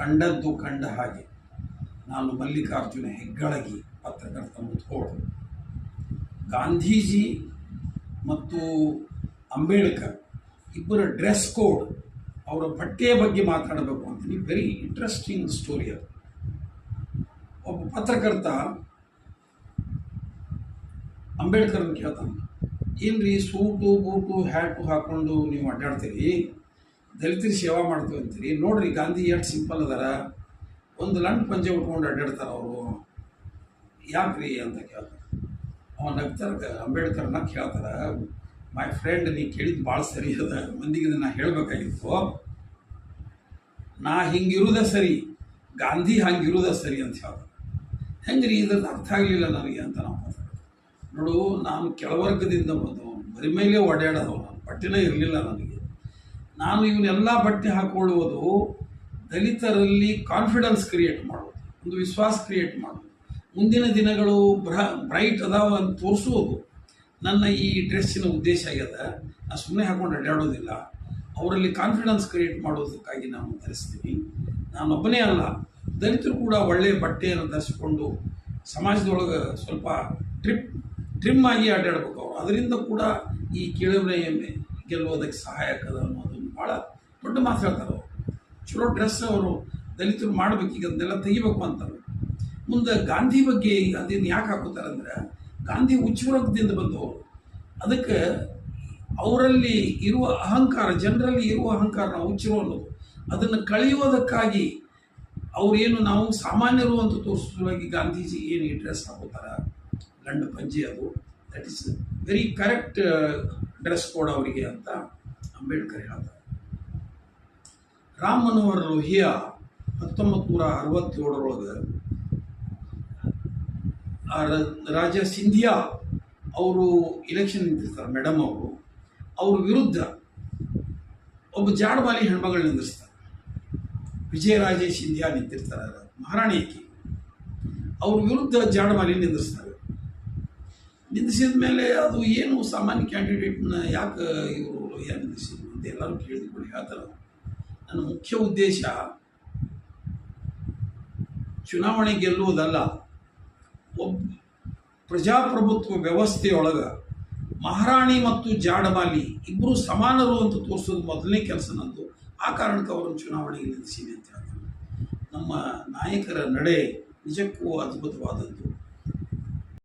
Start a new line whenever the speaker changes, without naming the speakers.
ಕಂಡದ್ದು ಕಂಡ ಹಾಗೆ. ನಾನು ಮಲ್ಲಿಕಾರ್ಜುನ ಹೆಗ್ಗಳಗಿ ಪತ್ರಕರ್ತ ಮುತ್ಕೋಳು ಗಾಂಧೀಜಿ ಮತ್ತು ಅಂಬೇಡ್ಕರ್ ಇಬ್ಬರ ಡ್ರೆಸ್ ಕೋಡ್ ಅವರ ಬಟ್ಟೆಯ ಬಗ್ಗೆ ಮಾತಾಡಬೇಕು ಅಂತೀನಿ ವೆರಿ ಇಂಟ್ರೆಸ್ಟಿಂಗ್ ಸ್ಟೋರಿ ಅದು. ಒಬ್ಬ ಪತ್ರಕರ್ತ ಅಂಬೇಡ್ಕರ್ನ ಕೇಳ್ತಾನೆ, ಏನ್ರಿ ಸೂಟು, ಬೂಟು ಹ್ಯಾಟು ಹಾಕೊಂಡು ನೀವು ಅಡ್ಡಾಡ್ತೀರಿ? ದಲಿತರ ಸೇವಾ ಮಾಡ್ತೀವಿ ಅಂತೀರಿ. ನೋಡ್ರಿ, ಗಾಂಧಿ ಎಷ್ಟು ಸಿಂಪಲ್ ಅದಾರ. ಒಂದು ಲಂಟ್ ಪಂಜೆ ಉಟ್ಕೊಂಡು ಅಡ್ಡಾಡ್ತಾರೆ ಅವರು. ಯಾಕ್ರಿ ಅಂತ ಕೇಳ್ತಾರೆ. ಅವ ನಗ್ತಾರ ಅಂಬೇಡ್ಕರ್ನ ಕೇಳ್ತಾರ ಮೈ ಫ್ರೆಂಡ್ ನೀ ಕೇಳಿದ್ದು ಭಾಳ ಸರಿ ಅದ. ಮಂದಿಗೆ ನಾನು ಹೇಳಬೇಕಾಗಿತ್ತು. ನಾ ಹಿಂಗಿರುವುದೇ ಸರಿ. ಗಾಂಧಿ ಹಂಗಿರುವುದೇ ಸರಿ ಅಂತ ಹೇಳ್ದೆ ಹೆಂಗೆ ರೀ ಇದ್ರದ್ದು ಅರ್ಥ ಆಗಲಿಲ್ಲ ನನಗೆ ಅಂತ ನಾವು. ನೋಡು, ನಾನು ಕೆಳವರ್ಗದಿಂದ ಬಂದು ಬರಿ ಮೇಲೆ ಓಡಾಡೋದು ನಾನು ಪಟ್ಟಿನ ಇರಲಿಲ್ಲ ನನಗೆ. ನಾನು ಇವನ್ನೆಲ್ಲ ಬಟ್ಟೆ ಹಾಕ್ಕೊಳ್ಳುವುದು ದಲಿತರಲ್ಲಿ ಕಾನ್ಫಿಡೆನ್ಸ್ ಕ್ರಿಯೇಟ್ ಮಾಡೋದು ಒಂದು ವಿಶ್ವಾಸ ಕ್ರಿಯೇಟ್ ಮಾಡೋದು ಮುಂದಿನ ದಿನಗಳು ಬ್ರ ಬ್ರೈಟ್ ಅದಾವ ಅಂತ ತೋರಿಸುವುದು ನನ್ನ ಈ ಡ್ರೆಸ್ಸಿನ ಉದ್ದೇಶ ಆಗ್ಯದ. ನಾನು ಸುಮ್ಮನೆ ಹಾಕೊಂಡು ಅಡ್ಡಾಡೋದಿಲ್ಲ ಅವರಲ್ಲಿ ಕಾನ್ಫಿಡೆನ್ಸ್ ಕ್ರಿಯೇಟ್ ಮಾಡೋದಕ್ಕಾಗಿ ನಾನು ಧರಿಸ್ತೀನಿ. ನಾನೊಬ್ಬನೇ ಅಲ್ಲ. ದಲಿತರು ಕೂಡ ಒಳ್ಳೆಯ ಬಟ್ಟೆಯನ್ನು ಧರಿಸಿಕೊಂಡು ಸಮಾಜದೊಳಗೆ ಸ್ವಲ್ಪ ಟ್ರಿಪ್ ಟ್ರಿಮ್ ಆಗಿ ಅಡ್ಡಾಡ್ಬೇಕು ಅವರು. ಅದರಿಂದ ಕೂಡ ಈ ಕೇಳುವ ಗೆಲ್ಲುವುದಕ್ಕೆ ಸಹಾಯಕದ ಅನ್ನೋದನ್ನು ಭಾಳ ದೊಡ್ಡ ಮಾತು ಹೇಳ್ತಾರೆ ಚಲೋ ಡ್ರೆಸ್ ಅವರು ದಲಿತರು ಮಾಡಬೇಕು, ಈಗ ಅದನ್ನೆಲ್ಲ ತೆಗಿಬೇಕು ಅಂತಾರೆ. ಮುಂದೆ ಗಾಂಧಿ ಬಗ್ಗೆ ಅದೇನು ಯಾಕೆ ಹಾಕೋತಾರೆ ಅಂದ್ರೆ, ಗಾಂಧಿ ಉಚ್ಚವರ್ಗದಿಂದ ಬಂದವರು. ಅದಕ್ಕೆ ಅವರಲ್ಲಿ ಇರುವ ಅಹಂಕಾರ, ಜನರಲ್ಲಿ ಇರುವ ಅಹಂಕಾರ ನಾವು ಉಚ್ಚರು ಅನ್ನೋದು. ಅದನ್ನು ಕಳೆಯುವುದಕ್ಕಾಗಿ ಅವರೇನು ನಾವು ಸಾಮಾನ್ಯರು ಅಂತ ತೋರಿಸುವಾಗಿ ಗಾಂಧೀಜಿ ಏನು ಈ ಡ್ರೆಸ್ ಹಾಕೋತಾರೆ? ಗಂಡು ಪಂಜಿ ಅದು. That is very correct dress code ಅವರಿಗೆ ಅಂತ ಅಂಬೇಡ್ಕರ್ ಹೇಳ್ತಾರೆ. ರಾಮ್ ಮನೋಹರ್ ಲೋಹಿಯಾ ಹತ್ತೊಂಬತ್ತು ನೂರ ಅರವತ್ತೇಳರೊಳಗೆ ರಾಜ ಸಿಂಧಿಯಾ ಅವರು ಇಲೆಕ್ಷನ್ ನಿಂತಿರ್ತಾರೆ ಮೇಡಮ್ ಅವರು. ಅವ್ರ ವಿರುದ್ಧ ಒಬ್ಬ ಜಾಡಬಾಲಿ ಹೆಣ್ಮಗಳು ನಿಂದಿರ್ತಾರೆ ವಿಜಯರಾಜೇ ಸಿಂಧಿಯಾ ನಿಂತಿರ್ತಾರೆ, ಮಹಾರಾಣಿ ಆಕಿ. ಅವ್ರ ವಿರುದ್ಧ ಜಾಡಮಾಲಿ ನಿಂದಿರ್ತಾರೆ ನಿಂದಿಸಿದ ಮೇಲೆ ಅದು ಏನು ಸಾಮಾನ್ಯ ಕ್ಯಾಂಡಿಡೇಟ್ನ ಯಾಕೆ ಇವರು ಲೋಹಿಯಾ ನಿಂದಿಸಿದ್ರು ಅಂತ ಎಲ್ಲರೂ ಕೇಳಿದ್ಕೊಂಡು ಹೇಳ್ತಾರೆ. ನನ್ನ ಮುಖ್ಯ ಉದ್ದೇಶ ಚುನಾವಣೆ ಗೆಲ್ಲುವುದಲ್ಲ ಒಬ್ಬ ಪ್ರಜಾಪ್ರಭುತ್ವ ವ್ಯವಸ್ಥೆಯೊಳಗೆ ಮಹಾರಾಣಿ ಮತ್ತು ಜಾಡಮಾಲಿ ಇಬ್ಬರು ಸಮಾನರು ಅಂತ ತೋರಿಸೋದು ಮೊದಲನೇ ಕೆಲಸ ನಂದು. ಆ ಕಾರಣಕ್ಕೆ ಅವರನ್ನು ಚುನಾವಣೆಗೆ ನಿಲ್ಲಿಸಿದೆ ಅಂತ ಹೇಳ್ತಾರೆ ನಮ್ಮ ನಾಯಕರ ನಡೆ ನಿಜಕ್ಕೂ ಅದ್ಭುತವಾದದ್ದು.